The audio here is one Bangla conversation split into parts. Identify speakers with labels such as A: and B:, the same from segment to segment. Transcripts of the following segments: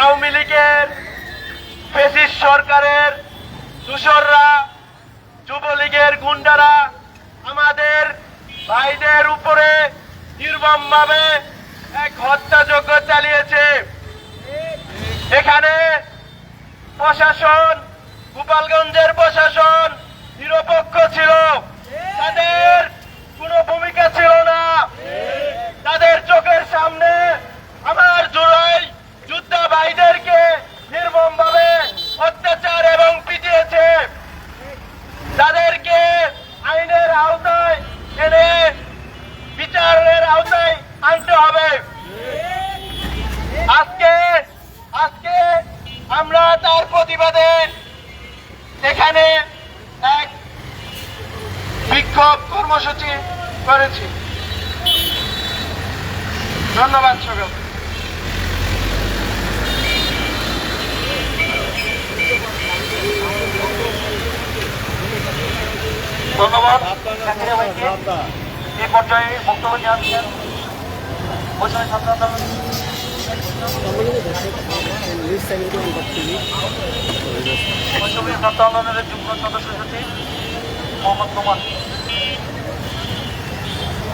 A: আওয়ামী লীগের ফেসিস সরকারের দূষররা যুবলীগের গুন্ডারা আমাদের ভাইদের উপরে নির্মমভাবে এক হত্যাযজ্ঞ চালিয়েছে। এখানে প্রশাসন, গোপালগঞ্জের প্রশাসন নিরপেক্ষ ছিল। তাদের কোনো ভূমিকা ছিল না। তাদের চোখের সামনে আমার জুলাই যোদ্ধা ভাইদেরকে নির্মমভাবে অত্যাচার এবং পিটিয়েছে তাদেরকে আইনের আওতায় এনে বিচারের আওতায় আনতে হবে আজকে আজকে আমরা তার প্রতিবাদে এখানে এক বিক্ষোভ কর্মসূচি করেছি ধন্যবাদ সকল ধন্যবাদ। এ পর্যায়ে বক্তব্য জানাচ্ছেন বৈষম্য ছাত্র আন্দোলন বৈষম্য ছাত্র আন্দোলনের যুগ্ম সদস্য সচিব মোহাম্মদ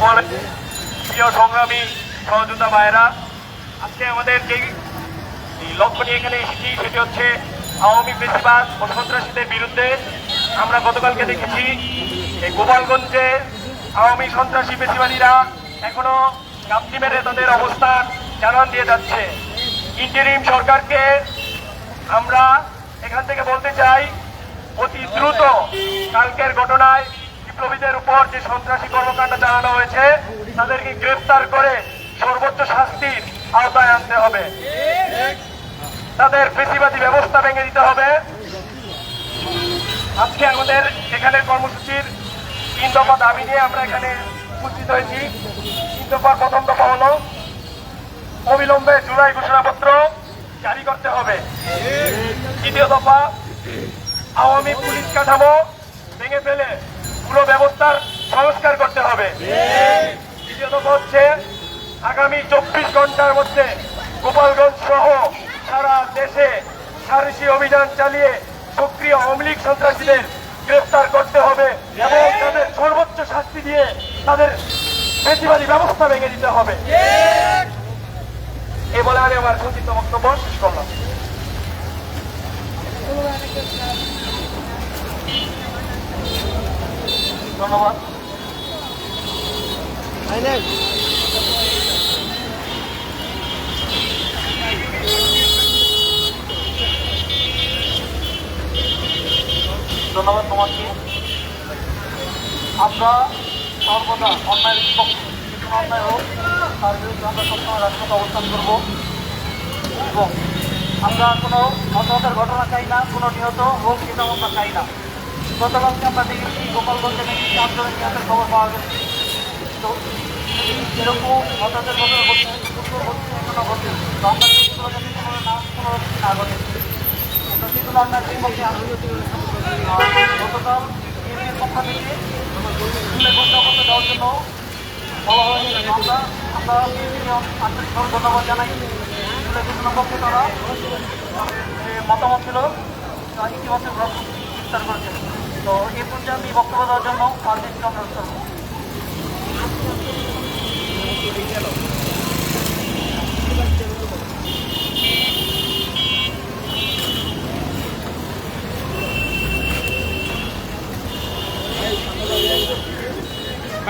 A: পরে প্রিয় সংগ্রামী সহযোদ্ধা ভাইয়েরা, আজকে আমাদের এই লক্ষ্য নিয়ে এখানে এসেছি, সেটি হচ্ছে আওয়ামী বেশিবাদ ও সন্ত্রাসীদের বিরুদ্ধে আমরা গতকালকে দেখেছি এই গোপালগঞ্জে আওয়ামী সন্ত্রাসী বেশিবাদীরা এখনও গামতি মেরে তাদের অবস্থান জানান দিয়ে যাচ্ছে। ইন্টারিম সরকারকে আমরা এখান থেকে বলতে চাই, অতি দ্রুত কালকের ঘটনায় বিপ্লবীদের উপর যে সন্ত্রাসী কর্মকাণ্ড চালানো হয়েছে, তাদেরকে গ্রেফতার করে সর্বোচ্চ শাস্তির আওতায় আনতে হবে। তাদের বেশিবাদী ব্যবস্থা ভেঙে দিতে হবে। আজকে আমাদের এখানে কর্মসূচির তিন দফা দাবি নিয়ে আমরা এখানে উপস্থিত হয়েছি। তিন দফার প্রথম দফা হলো অবিলম্বে জুলাই ঘোষণাপত্র জারি করতে হবে। দ্বিতীয় দফা, আওয়ামী পুলিশ কাঠামো ভেঙে ফেলে পুরো ব্যবস্থার সংস্কার করতে হবে। তৃতীয় দফা হচ্ছে আগামী চব্বিশ ঘণ্টার মধ্যে গোপালগঞ্জ সহ সারা দেশে সারিসি অভিযান চালিয়ে সক্রিয় আওয়ামী লীগ সন্ত্রাসীদের গ্রেফতার করতে হবে এবং তাদের সর্বোচ্চ শাস্তি দিয়ে তাদের বেশিবাদী ব্যবস্থা ভেঙে দিতে হবে। এ বলে আমি আমার সংক্ষিপ্ত বক্তব্য শেষ করলাম। ধন্যবাদ। তোমাকে আমরা সর্বদা অন্যায়ের বিপক্ষে অন্যায় হোক, তার বিরুদ্ধে আমরা সবসময় রাজপথ অবস্থান করব। এবং আমরা কোনো হতাহতের ঘটনা চাই না, কোনো নিহত হোক সেটা আমরা চাই না। গতকালকে আমরা দেখেছি গোপালগঞ্জে নাকি চারজনের নিহতের খবর পাওয়া গেছে। তো এরকম হতাহতের ঘটনা ঘটছে ঘটনা ঘটছে তো আমরা কোনো না কোনো না ঘটে। সেগুলো আমরা বিপক্ষে আন্দোলন গতকাল ইউনিয়নের পক্ষ থেকে জন্য বলা আমরা আমরা আন্তরিকভাবে ধন্যবাদ জানাই পক্ষে মতামত ছিল তা গ্রহণ বিস্তার করেছেন তো এই পর্যায়ে আমি বক্তব্য দেওয়ার জন্য পারমিশন অনুরোধ করব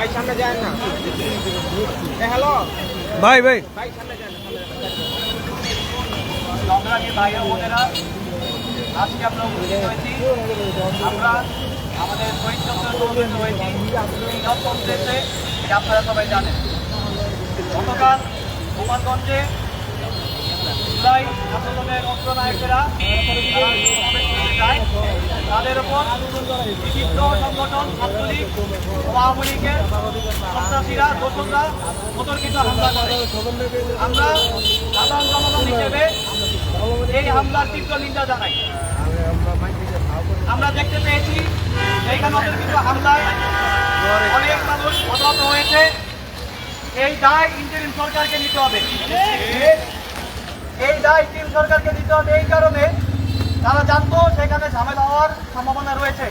B: ভাই সামনে যায় না। হ্যালো?
C: ভাই ভাই।
B: ভাই সামনে যায় না
A: সংগ্রামী ভাই আজকে আমরা উপস্থিত হয়েছি। আমরা আমাদের শহীদ হয়েছি। উদ্দেশ্যে আপনারা সবাই জানেন। গতকাল গোপালগঞ্জে জুলাই আন্দোলনের অগ্রনায়কেরা তারা সমাবেশ করতে যায় তাদের উপর বিভিন্ন সংগঠন, ছাত্রলীগ, আওয়ামী লীগের সন্ত্রাসীরা, দোষকরা সতর্কিত হামলা করে। আমরা সাধারণ জনগণ হিসেবে এই হামলার তীব্র নিন্দা জানাই। আমরা দেখতে পেয়েছি, এইখানে অতর্কিত হামলায় অনেক মানুষ হতাহত হয়েছে। এই দায় ইন্টারিম সরকারকে নিতে হবে। এই দায় টিম
D: সরকারকে দিতে হবে এই কারণে তারা জানতো সেখানে ঝামেলা হওয়ার সম্ভাবনা রয়েছে।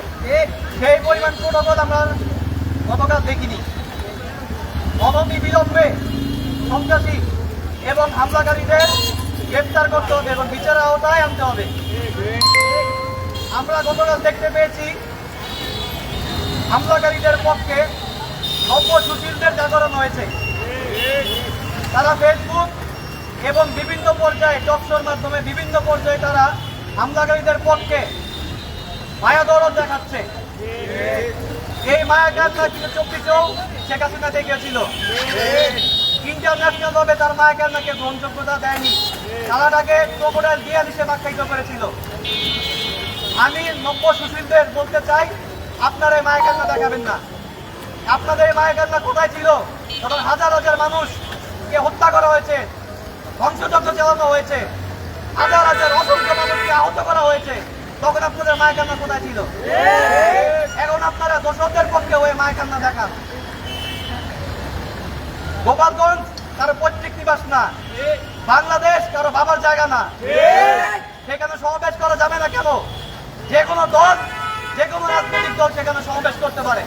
D: সেই পরিমাণ প্রোটোকল আমরা গতকাল দেখিনি। অনতি বিলম্বে সন্ত্রাসী এবং হামলাকারীদের গ্রেপ্তার করতে হবে এবং বিচারের আওতায় আনতে হবে। আমরা গতকাল দেখতে পেয়েছি, হামলাকারীদের পক্ষে নব্য সুশীলদের জাগরণ হয়েছে। তারা ফেসবুক এবং বিভিন্ন পর্যায়ে টকশোর মাধ্যমে বিভিন্ন পর্যায়ে তারা হামলাকারীদের পক্ষে মায়া দরদ দেখাচ্ছে। এই মায়া কান্না কিন্তু চব্বিশেও শেখ হাসিনা দেখিয়েছিল ইন্টারন্যাশনাল ভাবে তার মায়া কান্নাকে গ্রহণযোগ্যতা দেয়নি। তারাটাকে ক্রোকোডাইল দিয়ে হিসেবে আখ্যায়িত করেছিল। আমি নব্য সুশীলদের বলতে চাই, আপনারা এই মায়া কান্না দেখাবেন না। আপনাদের এই মায়া কান্না কোথায় ছিল? তখন হাজার হাজার মানুষকে হত্যা করা হয়েছে, ধ্বংসযজ্ঞ চালানো হয়েছে হাজার হাজার অসংখ্য মানুষকে আহত করা হয়েছে। তখন আপনাদের মায়া কান্না কোথায় ছিল? এখন আপনারা দর্শকদের পক্ষে হয়ে মায়া কান্না দেখান। গোপালগঞ্জ কারও পৈতৃক নিবাস না। বাংলাদেশ কারও বাবার জায়গা না। সেখানে সমাবেশ করা যাবে না কেন? যে কোনো দল, যে কোনো রাজনৈতিক দল সেখানে সমাবেশ করতে পারে।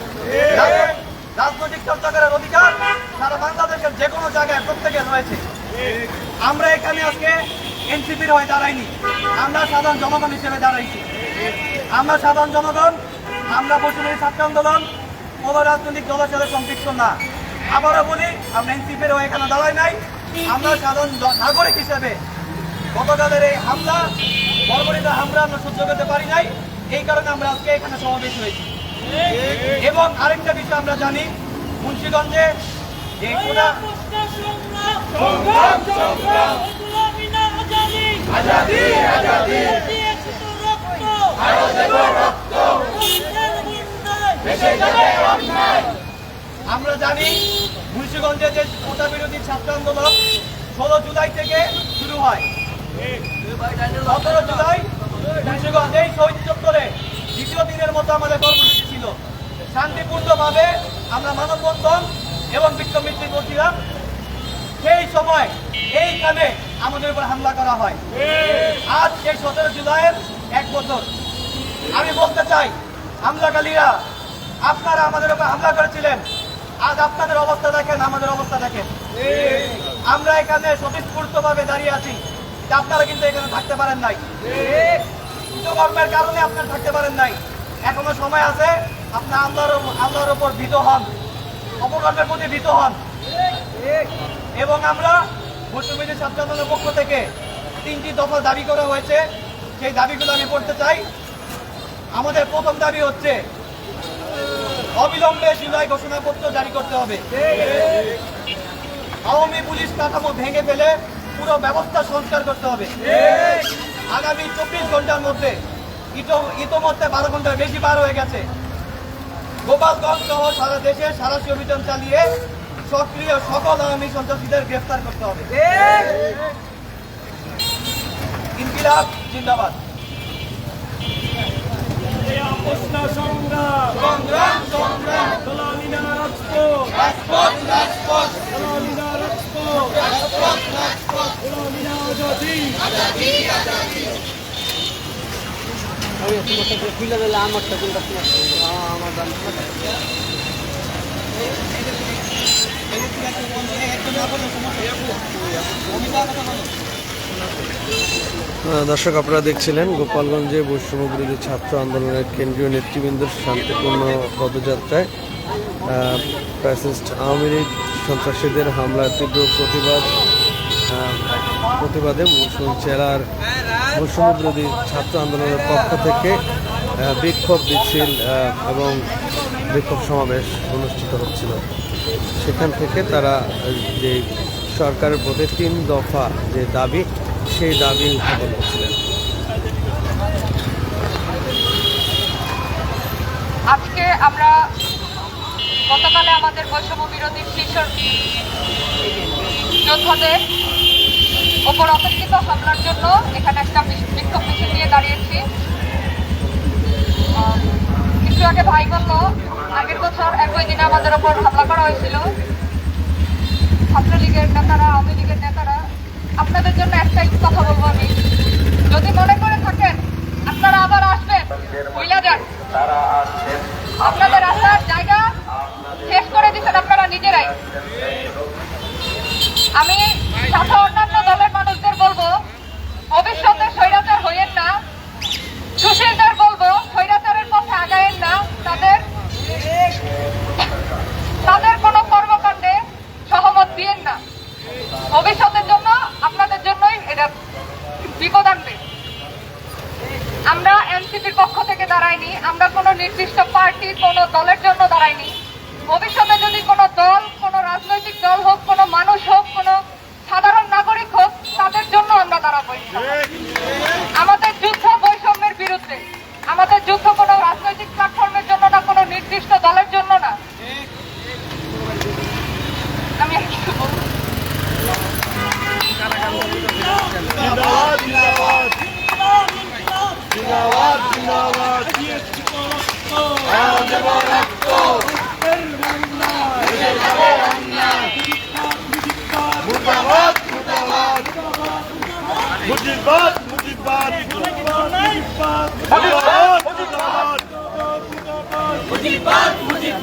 D: রাজনৈতিক চর্চা করার অধিকার সারা বাংলাদেশের যে কোনো জায়গায় প্রত্যেকের রয়েছে। আমরা এখানে আজকে এনসিপির হয়ে দাঁড়াইনি আমরা সাধারণ জনগণ হিসেবে দাঁড়াইছি। আমরা সাধারণ জনগণ, আমরা পশ্চিমবঙ্গের ছাত্র আন্দোলন, কোনো রাজনৈতিক দলের সাথে সম্পৃক্ত না। আবারও বলি, আমরা এনসিপির হয়ে এখানে দাঁড়াই নাই। আমরা সাধারণ নাগরিক হিসেবে গতকালের এই হামলা, বর্বরিত হামলা আমরা সহ্য করতে পারি নাই। এই কারণে আমরা আজকে এখানে সমাবেশ হয়েছি। এবং আরেকটা বিষয় আমরা জানি, মুন্সিগঞ্জে যে আমরা জানি মুন্সিগঞ্জে যে কোটা বিরোধী ছাত্র আন্দোলন ষোলো জুলাই থেকে শুরু হয়। সতেরো জুলাই মুন্সিগঞ্জ এই শহীদ চত্বরে দ্বিতীয় দিনের মতো আমাদের কর্মসূচি ছিল। শান্তিপূর্ণভাবে আমরা মানববন্ধন এবং বিক্ষোভ মিছিল করছিলাম। সেই সময় এইখানে আমাদের উপর হামলা করা হয়। আজ সেই সতেরো জুলাইয়ের এক বছর। আমি বলতে চাই, হামলাকারীরা, আপনারা আমাদের উপর হামলা করেছিলেন। আজ আপনাদের অবস্থা দেখেন, আমাদের অবস্থা দেখেন। আমরা এখানে স্বতঃস্ফূর্ত ভাবে দাঁড়িয়ে আছি আপনারা কিন্তু এখানে থাকতে পারেন নাই। কর্মের কারণে আপনারা থাকতে পারেন নাই। এখনও সময় আছে, আপনার আল্লাহর আল্লাহর উপর ভীত হন। অপকর্মের প্রতি ভীত হন। এবং আমরা মুসলিমের ছাত্র আন্দোলনের পক্ষ থেকে তিনটি দফা দাবি করা হয়েছে। সেই দাবিগুলো আমি পড়তে চাই, আমাদের প্রথম দাবি হচ্ছে, অবিলম্বে জুলাই ঘোষণাপত্র জারি করতে হবে। আওয়ামী পুলিশ কাঠামো ভেঙে ফেলে পুরো ব্যবস্থা সংস্কার করতে হবে। আগামী চব্বিশ ঘণ্টার মধ্যে, ইতো- ইতোমধ্যে বারো ঘণ্টার বেশি পার হয়ে গেছে। গোপালগঞ্জ সহ সারা দেশে সারাশি অভিযান চালিয়ে সক্রিয় সকল আওয়ামী সন্ত্রাসীদের গ্রেফতার করতে হবে। ইনকিলাব জিন্দাবাদ।
A: সংগ্রাম।
D: সংগ্রাম সংগ্রাম।
A: গোলামি না রাজপথ।
D: রাজপথ রাজপথ।
A: রাজপথ।
D: রাজপথ রাজপথ।
A: গোলামি না আজাদি।
E: আমি খুলে দিলে আমারটা কোনটা আমার দাম দর্শক আপনারা দেখছিলেন গোপালগঞ্জে বৈষম্য বিরোধী ছাত্র আন্দোলনের কেন্দ্রীয় নেতৃবৃন্দের শান্তিপূর্ণ পদযাত্রায় আহ, ফ্যাসিস্ট আওয়ামী লীগ সন্ত্রাসীদের হামলার তীব্র প্রতিবাদ প্রতিবাদে মুসলিম জেলার বৈষম্য ছাত্র আন্দোলনের পক্ষ থেকে বিক্ষোভ মিছিল এবং বিক্ষোভ সমাবেশ অনুষ্ঠিত হচ্ছিল। সেখান থেকে তারা যে সরকারের প্রতি তিন দফা যে দাবি, সেই দাবি উত্থাপন করছিলেন।
B: আজকে আমরা গতকালে আমাদের বৈষম্য বিরোধী শীর্ষ যোদ্ধাদের ওপর অপেক্ষিত হামলার জন্য এখানে একটা বিক্ষোভ মিছিল নিয়ে দাঁড়িয়েছি। একটু আগে ভাই বলল আগের বছর একই দিন আমাদের ওপর হামলা করা হয়েছিল। ছাত্রলীগের নেতারা, আওয়ামী লীগের নেতারা, আপনাদের জন্য একটাই কথা বলব আমি।
F: যদি মনে করে থাকেন, আপনারা আবার আসবেন। বুঝলা যান। আপনাদের আসার জায়গা শেষ করে দিচ্ছেন আপনারা নিজেরাই। আমি সাথে অন্যান্য দলের মানুষদের বলব, ভবিষ্যতে তাদের কোনো কর্মকাণ্ডে সহমত দিয়েন না। ভবিষ্যতের জন্য আপনাদের জন্যই এটা বিপদ
B: আনবে। আমরা এনসিপির পক্ষ থেকে দাঁড়াইনি, আমরা কোনো নির্দিষ্ট পার্টি, কোনো দলের জন্য দাঁড়াইনি।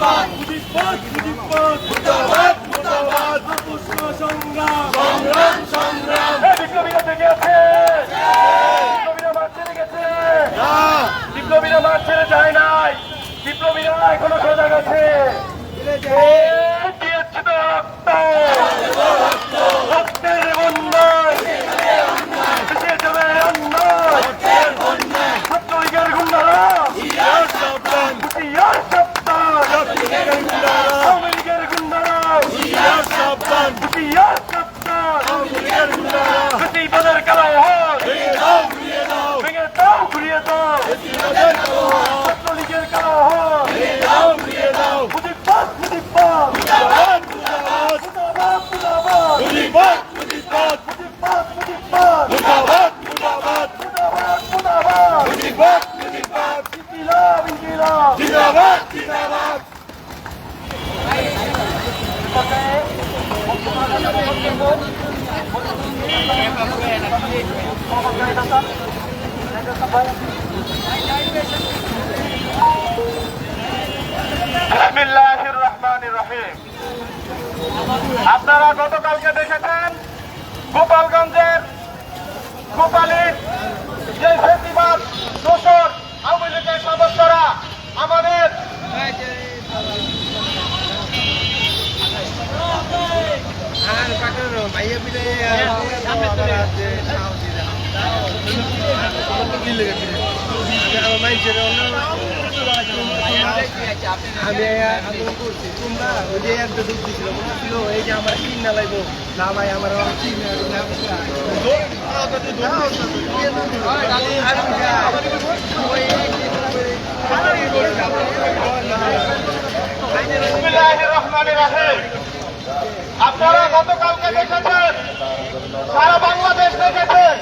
B: মুর্দাবাদ মুজিববাদ মুজিববাদ মুর্দাবাদ মুর্দাবাদ
A: গেছে।
B: না।
A: বিপ্লবীরা মাঠ ছেড়ে যায় নাই। বিপ্লবীরা এখনও সজাগ আছে আপনারা গতকালকে দেখেছেন গোপালগঞ্জের গোপালীর যে প্রতিবাদ দোষর আওয়ামী লীগের সদস্যরা আমাদের
G: আমার মাইন্ড অন্য আমি যে একটা এই যে আমার
A: আপনারা গতকালকে দেখেছেন সারা বাংলাদেশ দেখেছেন